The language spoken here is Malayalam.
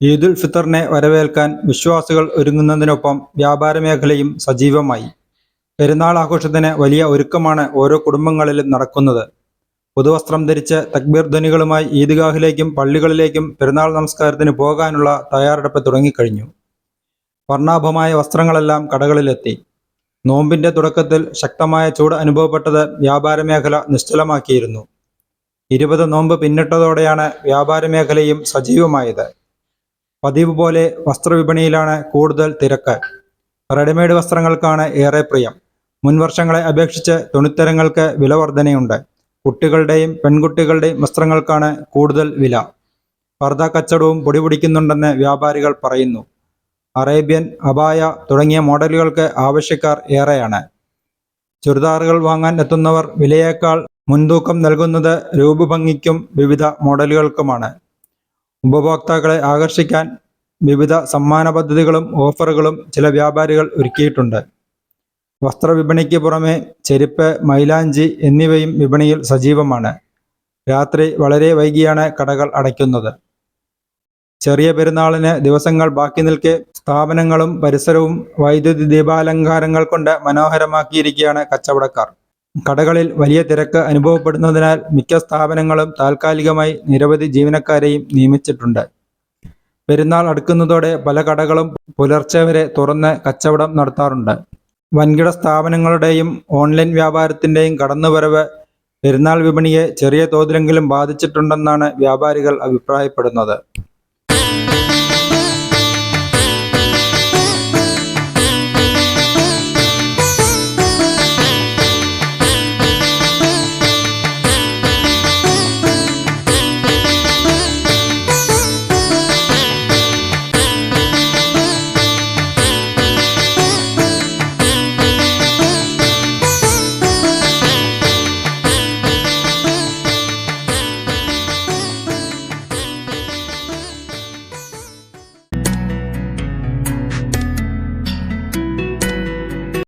ഈദുൽ ഫിത്തറിനെ വരവേൽക്കാൻ വിശ്വാസികൾ ഒരുങ്ങുന്നതിനൊപ്പം വ്യാപാര മേഖലയും സജീവമായി. പെരുന്നാൾ ആഘോഷത്തിന് വലിയ ഒരുക്കമാണ് ഓരോ കുടുംബങ്ങളിലും നടക്കുന്നത്. പുതുവസ്ത്രം ധരിച്ച് തക്ബീർ ധ്വനികളുമായി ഈദ്ഗാഹിലേക്കും പള്ളികളിലേക്കും പെരുന്നാൾ നമസ്കാരത്തിന് പോകാനുള്ള തയ്യാറെടുപ്പ് തുടങ്ങിക്കഴിഞ്ഞു. വർണാഭമായ വസ്ത്രങ്ങളെല്ലാം കടകളിലെത്തി. നോമ്പിന്റെ തുടക്കത്തിൽ ശക്തമായ ചൂട് അനുഭവപ്പെട്ടത് വ്യാപാര മേഖല നിശ്ചലമാക്കിയിരുന്നു. ഇരുപത് നോമ്പ് പിന്നിട്ടതോടെയാണ് വ്യാപാര മേഖലയും സജീവമായത്. പതിവ് പോലെ വസ്ത്രവിപണിയിലാണ് കൂടുതൽ തിരക്ക്. റെഡിമെയ്ഡ് വസ്ത്രങ്ങൾക്കാണ് ഏറെ പ്രിയം. മുൻവർഷങ്ങളെ അപേക്ഷിച്ച് തുണിത്തരങ്ങൾക്ക് വില വർധനയുണ്ട്. കുട്ടികളുടെയും പെൺകുട്ടികളുടെയും വസ്ത്രങ്ങൾക്കാണ് കൂടുതൽ വില. പർദ്ദ കച്ചവടവും പൊടിപിടിക്കുന്നുണ്ടെന്ന് വ്യാപാരികൾ പറയുന്നു. അറേബ്യൻ അബായ തുടങ്ങിയ മോഡലുകൾക്ക് ആവശ്യക്കാർ ഏറെയാണ്. ചുരിദാറുകൾ വാങ്ങാൻ എത്തുന്നവർ വിലയേക്കാൾ മുൻതൂക്കം നൽകുന്നത് രൂപഭംഗിക്കും വിവിധ മോഡലുകൾക്കുമാണ്. ഉപഭോക്താക്കളെ ആകർഷിക്കാൻ വിവിധ സമ്മാന പദ്ധതികളും ഓഫറുകളും ചില വ്യാപാരികൾ ഒരുക്കിയിട്ടുണ്ട്. വസ്ത്രവിപണിക്ക് പുറമെ ചെരുപ്പ് മൈലാഞ്ചി എന്നിവയും വിപണിയിൽ സജീവമാണ്. രാത്രി വളരെ വൈകിയാണ് കടകൾ അടയ്ക്കുന്നത്. ചെറിയ പെരുന്നാളിന് ദിവസങ്ങൾ ബാക്കി നിൽക്കെ സ്ഥാപനങ്ങളും പരിസരവും വൈദ്യുതി ദീപാലങ്കാരങ്ങൾ കൊണ്ട് മനോഹരമാക്കിയിരിക്കുകയാണ് കച്ചവടക്കാർ. കടകളിൽ വലിയ തിരക്ക് അനുഭവപ്പെടുന്നതിനാൽ മിക്ക സ്ഥാപനങ്ങളും താൽക്കാലികമായി നിരവധി ജീവനക്കാരെയും നിയമിച്ചിട്ടുണ്ട്. പെരുന്നാൾ അടുക്കുന്നതോടെ പല കടകളും പുലർച്ചെ വരെ തുറന്ന് കച്ചവടം നടത്താറുണ്ട്. വൻകിട സ്ഥാപനങ്ങളുടെയും ഓൺലൈൻ വ്യാപാരത്തിന്റെയും കടന്നുവരവ് പെരുന്നാൾ വിപണിയെ ചെറിയ തോതിലെങ്കിലും ബാധിച്ചിട്ടുണ്ടെന്നാണ് വ്യാപാരികൾ അഭിപ്രായപ്പെടുന്നത്.